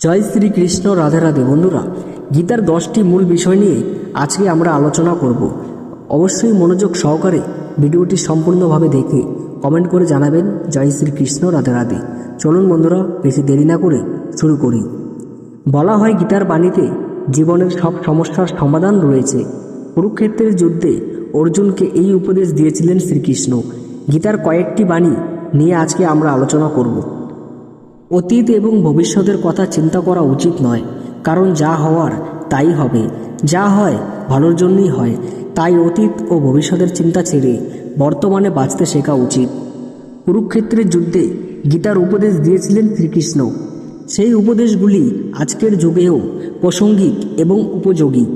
জয় শ্রীকৃষ্ণ, রাধে রাধে। বন্ধুরা, গীতার দশটি মূল বিষয় নিয়ে আজকে আমরা আলোচনা করব। অবশ্যই মনোযোগ সহকারে ভিডিওটি সম্পূর্ণভাবে দেখে কমেন্ট করে জানাবেন, জয় শ্রীকৃষ্ণ, রাধে রাধে। চলুন বন্ধুরা, বেশি দেরি না করে শুরু করি। বলা হয় গীতার বাণীতে জীবনের সব সমস্যার সমাধান রয়েছে। কুরুক্ষেত্রের যুদ্ধে অর্জুনকে এই উপদেশ দিয়েছিলেন শ্রীকৃষ্ণ। গীতার কয়েকটি বাণী নিয়ে আজকে আমরা আলোচনা করব। অতীত এবং ভবিষ্যতের কথা চিন্তা করা উচিত নয়, কারণ যা হওয়ার তাই হবে। যা হয়, ভালোর জন্যই হয়। তাই অতীত ও ভবিষ্যতের চিন্তা ছেড়ে বর্তমানে বাঁচতে শেখা উচিত। কুরুক্ষেত্রের যুদ্ধে গীতার উপদেশ দিয়েছিলেন শ্রীকৃষ্ণ। সেই উপদেশগুলি আজকের যুগেও প্রাসঙ্গিক এবং উপযোগী।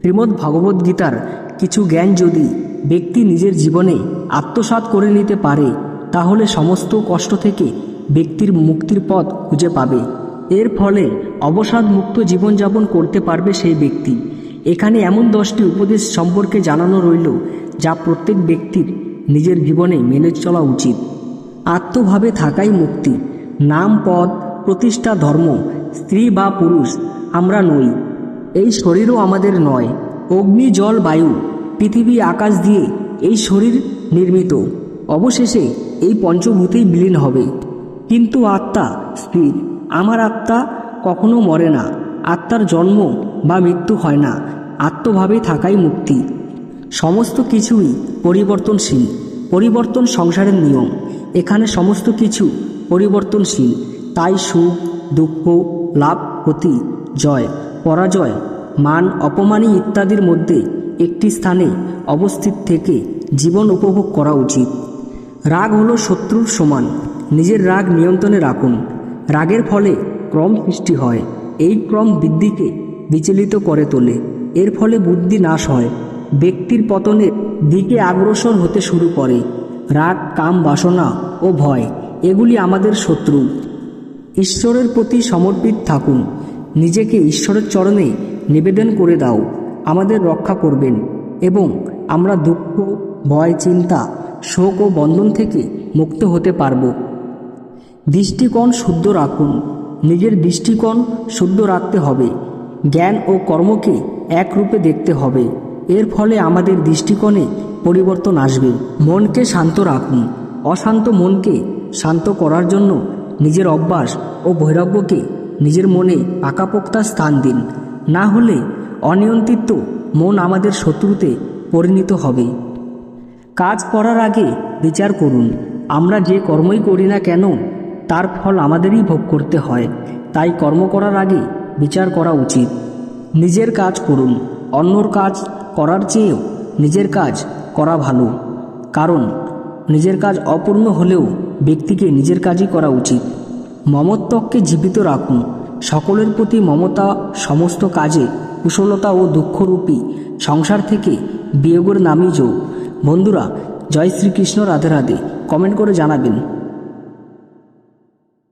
শ্রীমদ্ ভগবদ্ গীতার কিছু জ্ঞান যদি ব্যক্তি নিজের জীবনে আত্মসাৎ করে নিতে পারে, তাহলে সমস্ত কষ্ট থেকে ব্যক্তির মুক্তির পথ খুঁজে পাবে। এর ফলে অবসাদ মুক্ত জীবনযাপন করতে পারবে সেই ব্যক্তি। এখানে এমন দশটি উপদেশ সম্পর্কে জানানো রইল, যা প্রত্যেক ব্যক্তির নিজের জীবনে মেনে চলা উচিত। আত্মভাবে থাকাই মুক্তি। নাম, পদ, প্রতিষ্ঠা, ধর্ম, স্ত্রী বা পুরুষ, আমরা নই। এই শরীরও আমাদের নয়। অগ্নি, জল, বায়ু, পৃথিবী, আকাশ দিয়ে এই শরীর নির্মিত। অবশেষে এই পঞ্চভূতেই বিলীন হবে। কিন্তু আত্মা স্থির। আমার আত্মা কখনো মরে না। আত্মার জন্ম বা মৃত্যু হয় না। আত্মভাবে থাকাই মুক্তি। সমস্ত কিছুই পরিবর্তনশীল। পরিবর্তন সংসারের নিয়ম। এখানে সমস্ত কিছু পরিবর্তনশীল। তাই সুখ, দুঃখ, লাভ, ক্ষতি, জয়, পরাজয়, মান অপমানী ইত্যাদির মধ্যে একটি স্থানে অবস্থিত থেকে জীবন উপভোগ করা উচিত। রাগ হলো শত্রুর সমান। নিজের রাগ নিয়ন্ত্রণে রাখুন। রাগের ফলে ক্রম সৃষ্টি হয়। এই ক্রম বৃদ্ধিকে বিচলিত করে তোলে। এর ফলে বুদ্ধি নাশ হয়। ব্যক্তির পতনের দিকে আগ্রসর হতে শুরু করে। রাগ, কাম, বাসনা ও ভয়, এগুলি আমাদের শত্রু। ঈশ্বরের প্রতি সমর্পিত থাকুন। নিজেকে ঈশ্বরের চরণে নিবেদন করে দাও। আমাদের রক্ষা করবেন এবং আমরা দুঃখ, ভয়, চিন্তা, শোক ও বন্ধন থেকে মুক্ত হতে পারব। দৃষ্টিকোণ শুদ্ধ রাখুন। নিজের দৃষ্টিকোণ শুদ্ধ রাখতে হবে। জ্ঞান ও কর্মকে একরূপে দেখতে হবে। এর ফলে আমাদের দৃষ্টিকোণে পরিবর্তন আসবে। মনকে শান্ত রাখুন। অশান্ত মনকে শান্ত করার জন্য নিজের অভ্যাস ও বৈরাগ্যকে নিজের মনে পাকাপোক্তা স্থান দিন। না হলে অনিয়ন্ত্রিত মন আমাদের শত্রুতে পরিণত হবে। কাজ করার আগে বিচার করুন। আমরা যে কর্মই করি না কেন তার ফল আমাদেরই ভোগ করতে হয়। তাই কর্ম করার আগে বিচার করা উচিত। নিজের কাজ করুন, অন্যর কাজ করার চেয়েও নিজের কাজ করা ভালো। কারণ, নিজের কাজ অপূর্ণ হলেও ব্যক্তিকে নিজের কাজই করা উচিত। মমত্বককে জীবিত রাখুন। সকলের প্রতি মমতা সমস্ত কাজে কুশলতা ও দুঃখরূপী সংসার থেকে বিয়োগের নামই যোগ। বন্ধুরা, জয় শ্রীকৃষ্ণ, রাধে রাধে। কমেন্ট করে জানাবেন।